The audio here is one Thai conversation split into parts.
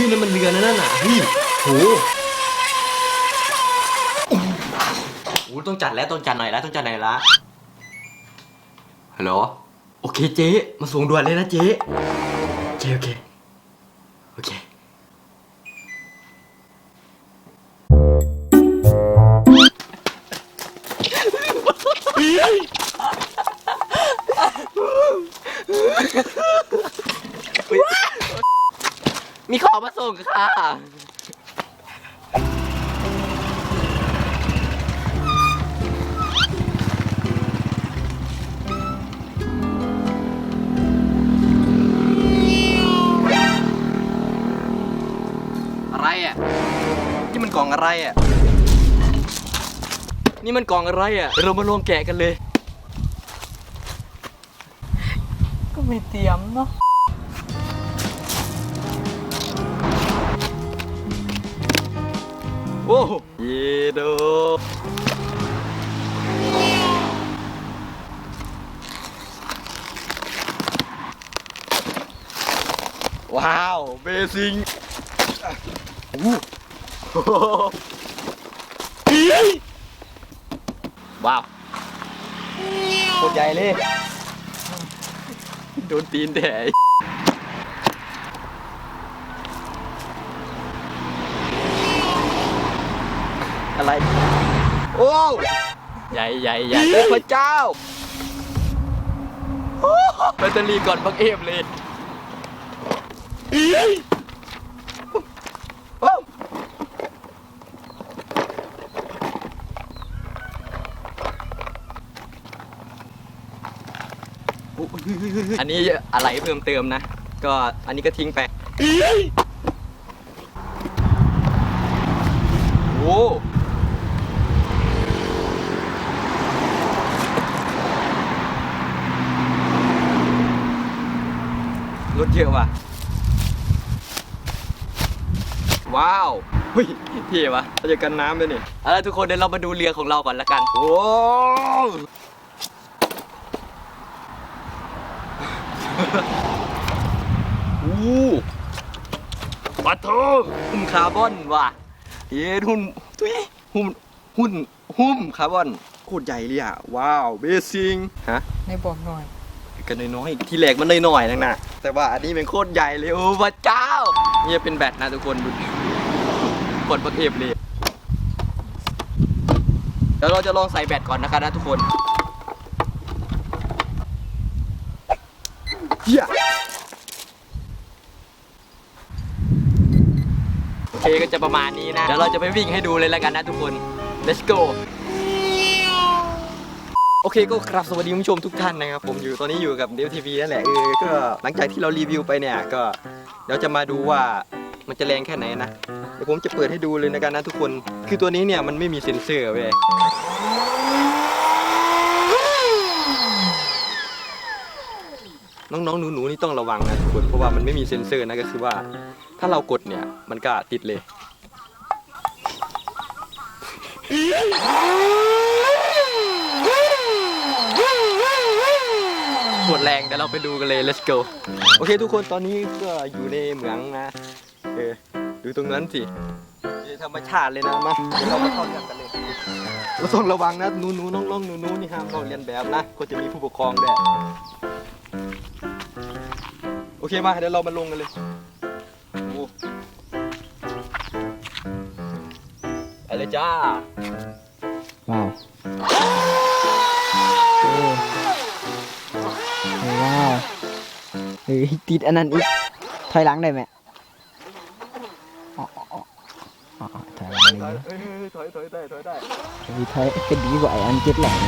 ฮ้ยนั่นมันเรือนะนั่นน่ะเฮ้ยโหโอ้ต้องจัดแล้วต้องจัดหน่อยแล้วต้องจัดหน่อยละฮัลโหลโอเคเจ๊มาส่งด่วนเลยนะเจ๊เจ๊โอเค มีของมาส่งค่ะ อะไรอะ นี่มันกล่องอะไรอะ นี่มันกล่องอะไรอะ เรามาลองแกะกันเลย ก็ไม่เตรียมเนาะ โอ้เยโดว้าวเบซิงอู้ว้าวโคตรใหญ่เลย โดนตีนแถอะไร โอ้ใหญ่ใหญ่ใหญ่โอ้พระเจ้าโอ้แบตเตอรี่ก่อนบักเอฟเลยโอ้อันนี้อะไรเพิ่มเติมนะ ก็อันนี้ก็ทิ้งไปโอ้ เยอะว่ะ ว้าวเฮ้ยเท่ว่ะเราจะกันน้ำด้วยนี่เอาละทุกคนเดี๋ยวเรามาดูเรือของเราก่อนละกัน โอ้โอ้ปัดโถหุ้มคาร์บอนว่ะเย้หุ้นทุยหุ้มหุ้นหุ้มคาร์บอนโคตรใหญ่เลยอะ ว้าว เบซิงฮะในบอกหน่อย กันน้อยๆที่แหลกมันน้อยๆนักนะแต่ว่าอันนี้เป็นโคตรใหญ่เลยโอ้พระเจ้าเนี่ยเป็นแบตนะทุกคนดูกดประเทบเลยเดี๋ยวเราจะลองใส่แบตก่อนนะคะนะทุกคนเฮียโอเคก็จะประมาณนี้นะเดี๋ยวเราจะไปวิ่งให้ดูเลยแล้วกันนะทุกคน let's go โอเคก็ครับสวัสดีคุณผู้ชมทุกท่านนะครับผมอยู่ตอนนี้อยู่กับเดลทีวีนั่นแหละเออก็หลังจากที่เรารีวิวไปเนี่ยก็เดี๋ยวจะมาดูว่ามันจะแรงแค่ไหนนะเดี๋ยวผมจะเปิดให้ดูเลยนะกันนะทุกคน คือตัวนี้เนี่ยมันไม่มีเซ็นเซอร์เว้ยน้องๆหนูๆนี่ต้องระวังนะทุกคนเพราะว่ามันไม่มีเซ็นเซอร์นะก็คือว่า ถ้าเรากดเนี่ยมันก็ติดเลย หมดแรงเดี๋ยวเราไปดูกันเลย let's go โอเคทุกคนตอนนี้ก็อยู่ในเหมืองนะเออดูตรงนั้นสินี่ธรรมชาติเลยนะมาเดี๋ยวเรามาเข้าเรื่องกันเลยเราต้องระวังนะหนูหนูน้องน้องหนูหนูนี่ห้ามลอกเรียนแบบนะก็จะมีผู้ปกครองด้วยโอเคมาเดี๋ยวเรามาลงกันเลยโอ้ไปเลยจ้าว้าว ว้าวเฮ้ยติดอันนั้นอีกถอยหลังได้ไหมอ๋ออ๋ออ๋ออ๋อถอยหลังได้ไหมเอ้ยถอยถอยได้ถอยได้มีถอยก็ดีกว่าไอ้อันเจ็ดแหลง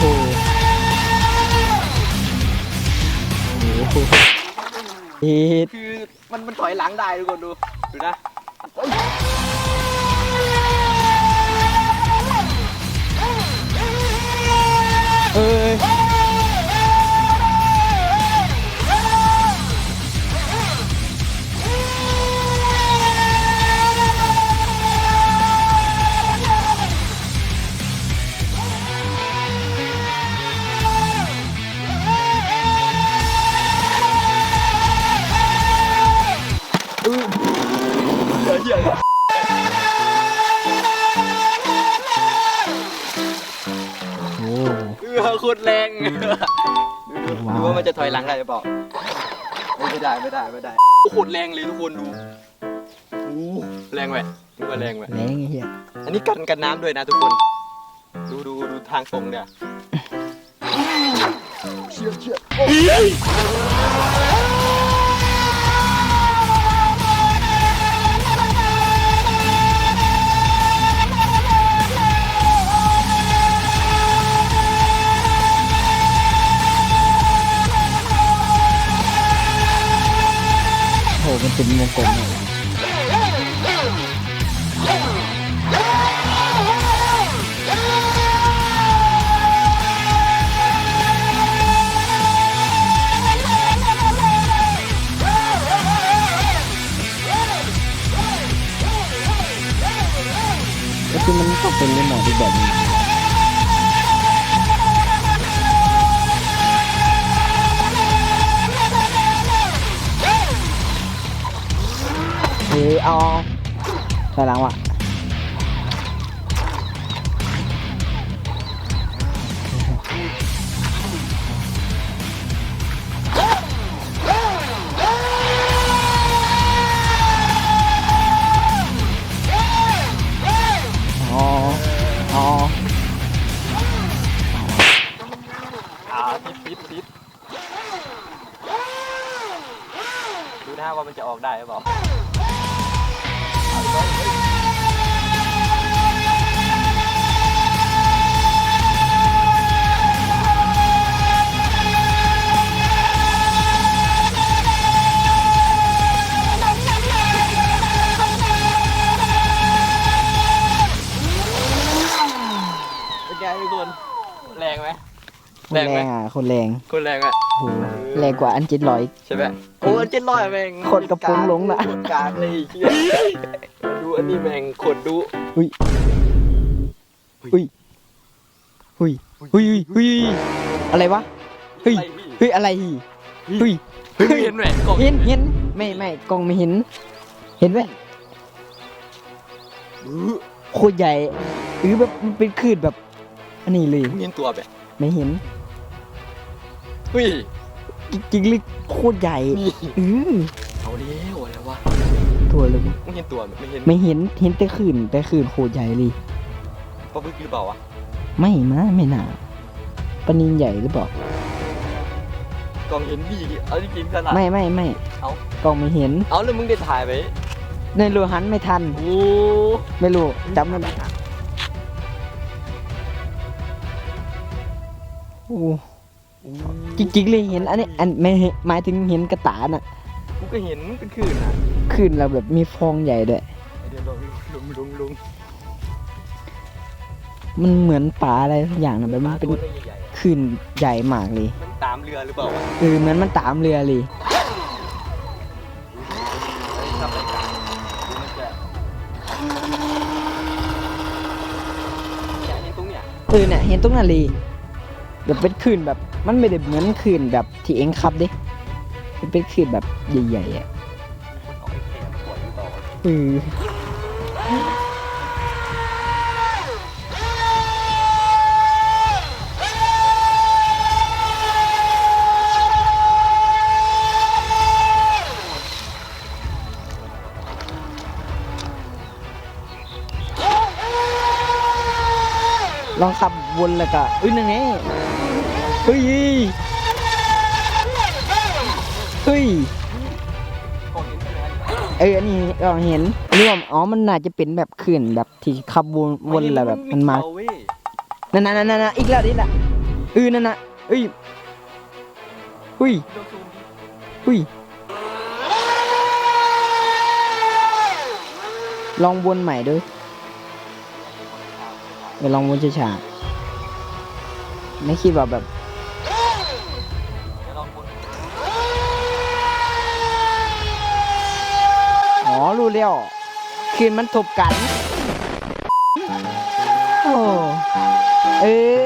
โอ้โหโอ้โหเฮ็ดคือมันมันถอยหลังได้ทุกคนดูดูนะ เหี้ยโอ้เออโคตรแรงดูว่ามันจะถอยหลังได้หรือเปล่าไม่ได้ไม่ได้ไม่ได้โคตรแรงเลยทุกคนดูโอู้แรงไหมดูว่าแรงไหมแรงเหี้ยอันนี้กันกันน้ำด้วยนะทุกคน ดูดูดูทางตรงเนี่ยเชี่ยเชี่ย มันต้องเป็นรีโมทอีกแบบนี้เออเอาถอยหลังว่ะ คนแรงอะคนแรงคนแรงอะโหแรงกว่าอันเจ็ดร้อย ใช่ไหมโอ้เจ็ดร้อยแม่งคนกระโปรงลงน่ะ คนกลางเลยเฮียดูอันนี้แม่งขนดูหุยหุยหุยหุยหุยอะไรวะ เฮ้ยไอ้พี่เฮ้ยอะไรเฮ้ยเฮ้ยมึงเห็นไหมกล่องเห็นเห็นไม่ไม่กล้องไม่เห็น เห็นไหมอื้อโคตรใหญ่หรือแบบมันเป็นคลื่นแบบ อันนี้เลยมึงเห็นตัวแบบไม่เห็น เฮ้ยจริงๆเลยโคตรใหญ่ นี่เออเอาเลี้ยวอะไรวะตัวเลยมึงเห็นตัวไหมไม่เห็นไม่เห็นเห็นแต่คลื่นแต่คลื่นโคตรใหญ่เลย ปลาบึกหรือเปล่าวะไม่มาไม่น่าปลานินใหญ่หรือเปล่า กล่องเห็นพี่เอาจริงๆขนาด ไม่ไม่ไม่เอ้า กล้องไม่เห็นเอาแล้วมึงได้ถ่ายไหมในรูหันไม่ทัน โอ้ไม่รู้จำไม่ได้โอ้ จริงๆเลยเห็นอันนี้อันไม่เห็นหมายถึงเห็นกระตาน่ะกูก็เห็นเป็นคลื่นอะขึ้นแล้วแบบมีฟองใหญ่ด้วยเดี๋ยวลงลงลงลงมันเหมือนปลาอะไรสักอย่างนะแบบมันเป็นตัวใหญ่ๆอะขึ้นใหญ่มากเลยมันตามเรือหรือเปล่าวะเออเหมือนมันตามเรือเลยทำรายการมันจะเนี่ยเห็นตรงเนี้ยเออเนี่ยเห็นตรงนั้นเลย แบบเป็นขึ้นแบบ มันไม่ได้เหมือนขึ้นแบบที่เองขับดิมันเป็นขึ้นแบบใหญ่ๆอะมันเอาไอ้แขนปล่อยหรือเปล่าวะเออ ลองขับวนแล้วก็อุ้ยนั่นไงเฮ้ยเฮ้ยกล่องเห็นขนาดนี้เอออันนี้เราเห็นอันนี้ว่าอ๋อมันน่าจะเป็นแบบขื่นแบบที่ขับวนวนแล้วแบบมันมานั่นนั่นนั่นนั่นอีกแล้วนี่แหละเออนั่นน่ะเอ้ยหุยดูซูมดิหุยลองวนใหม่ด้วย เดี๋ยวลองวนช้าๆไม่คิดว่าแบบอ๋อรู้แล้วคืนมันทบกัน โอ้เออ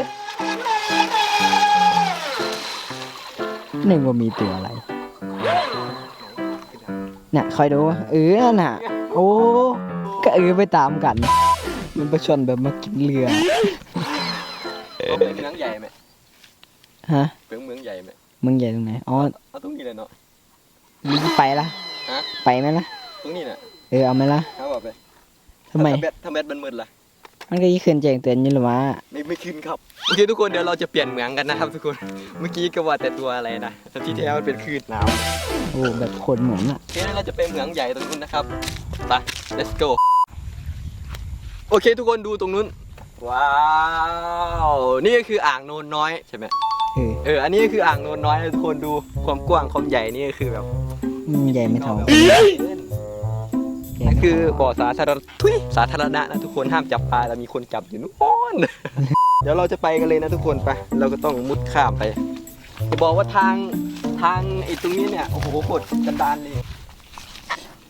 หนึ่งว่ามีตัวอะไร เนี่ยคอยดู เออน่ะ โอ้ ก็เออไปตามกัน มันประชนแบบมากินเรือโอเคเหมืองใหญ่ไหมฮะ เป็นเหมืองใหญ่ไหมมึงใหญ่ตรงไหน อ๋อเอาตรงนี้เลยเนาะ มึงไปละฮะ ไปไหมล่ะ ตรงนี้น่ะเออ เอาไหมล่ะเอาแบบไปทำไม ถ้าแบตถ้าแบตมันมืดล่ะ มันก็ยี่ขึ้นแจ้งเตือนอยู่หรือวะไม่ไม่ขึ้นครับโอเคทุกคนเดี๋ยวเราจะเปลี่ยนเหมืองกันนะครับทุกคน เมื่อกี้ก็ว่าแต่ตัวอะไรนะแต่ที่แท้มันเป็นคลื่นน้ำโอ้แบบโคนเหมือนอะโอเคงั้นเราจะไปเหมืองใหญ่ตรงนู้นนะครับไป let's go โอเค ทุกคนดูตรงนู้น ว้าว นี่ก็คืออ่างโนนน้อยใช่ไหมเออเออ อันนี้ก็คืออ่างโนนน้อยนะทุกคนดูความกว้างความใหญ่นี่ก็คือแบบมันใหญ่ไม่เท่าแบบใหญ่นั่นไม่คือเท่าบ่อสาธารณะทุยสาธารณะนะทุกคนห้ามจับปลาแล้วมีคนจับอยู่นู้นเดี๋ยวเราจะไปกันเลยนะทุกคนไป เราก็ต้องมุดข้ามไปจะบอกว่าทางทางไอ้ตรงนี้เนี่ยโอ้โหโคตรกันดานเลย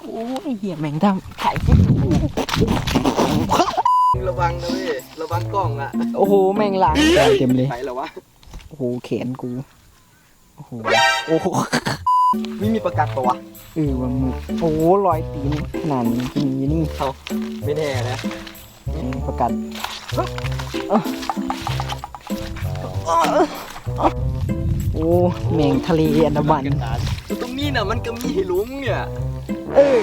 โอ้ยเหี้ยแมงดำถ่ายคลิประ วังนะเว้ยระวังกล้องอะโอ้โหแมงหลังเต็มเลยไปแล้ววะ โอ้โหแขนกู โอ้โห โอ้โหไม่มีประกันตัวเออว่ามึงโอ้โหรอยตีนขนาดนี้จริงอยู่นี่เขาไม่แน่นะเออประกันโอ้แมงทะเลอันดามันตรงนี้น่ะมันก็มีหลุมเนี่ย เออ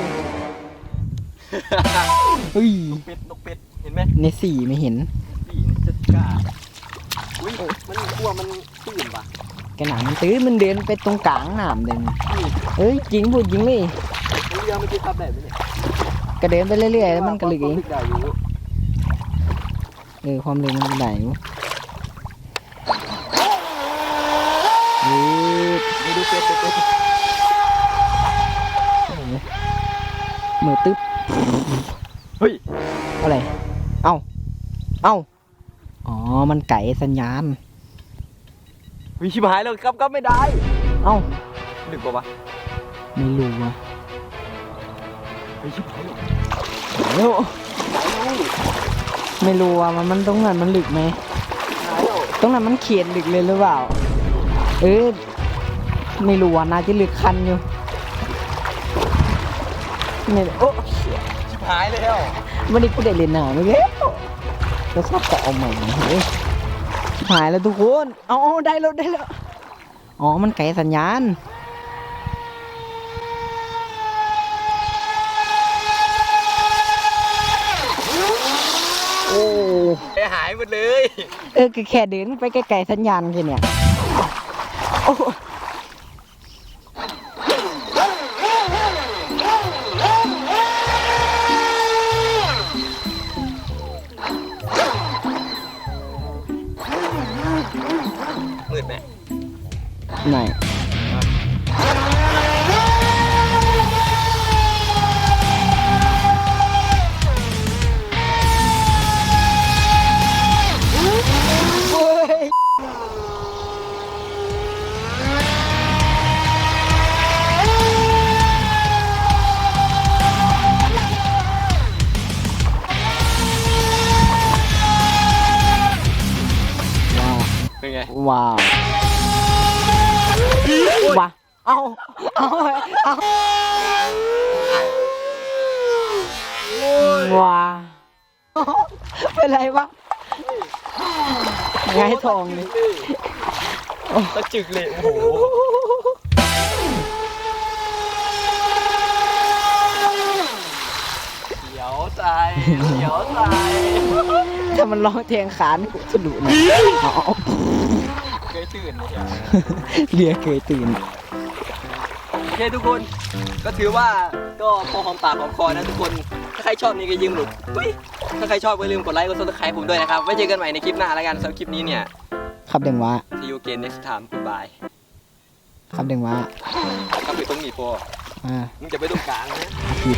เฮ้ยเป็ดนกเป็ดเห็น ไหมในสี่ไม่เห็นปีนจะกล้าอุ้ยมันกลัวมันตื่นปะกระหน่ำมันตื้อมันเดินไปตรงกลางหนามเลยเอ้ยจริงพูดจริงเลยเรือมันจะทับได้ไหมเนี่ยก็เดินไปเรื่อยๆแล้วมันก็ลึกเองได้อยู่เออความเร็วมันก็ได้อยู่เออไม่ดูเป็ดดูเป็ดมือตึ๊บเฮ้ยอะไร เอ้า เอ้า อ๋อ มันไก่สัญญาณ วิชิบหายแล้วครับก็ไม่ได้ เอ้า ดึกปะวะไม่รู้ว่ะวิชิบหายแล้วไม่รู้ไม่รู้ว่ะมันมันตรงนั้นมันลึกไหมหายแล้วตรงนั้นมันเขียนลึกเลยหรือเปล่า เออไม่รู้ว่าน่าจะลึกคันอยู่ไม่รู้โอ้ชิบหายแล้ว วันนี้กูได้เล่นหนาไม่เล่นแล้วชอบแต่เอาใหม่เฮ้ยหายแล้วทุกคนเอาเอาได้แล้วได้แล้ว อ๋อ มันไกลสัญญาณโอ้แกหายหมดเลย เออคือแค่เดินไปไกลๆสัญญาณแค่เนี่ย โอ้ ไเอาเอาว้าเป็นไรวะไงายทองนี่ตะจึกเลยโอ้โหเดี๋ยวใจเดี๋ยวใจถ้ามันร้องเทียงขานกูสะดุดนะเอาเอาเคยตื่นไหมจ๊ะเรียเคยตื่น เคทุกคนก็ถือว่าก็พอหอมปากหอมคอนะทุกคน ถ้าใครชอบนี่ก็ยืมหลุดอุ๊ยถ้าใครชอบก็อย่าลืมกดไลค์กดซับสไครต์ผมด้วยนะครับไว้เจอกันใหม่ในคลิปหน้าแล้วกันสำหรับคลิปนี้เนี่ยครับเดงว่า see you again next time goodbye ครับเดงว่าครับไปตรงนี้พออ่ามึงจะไปตรงกลางนะผิด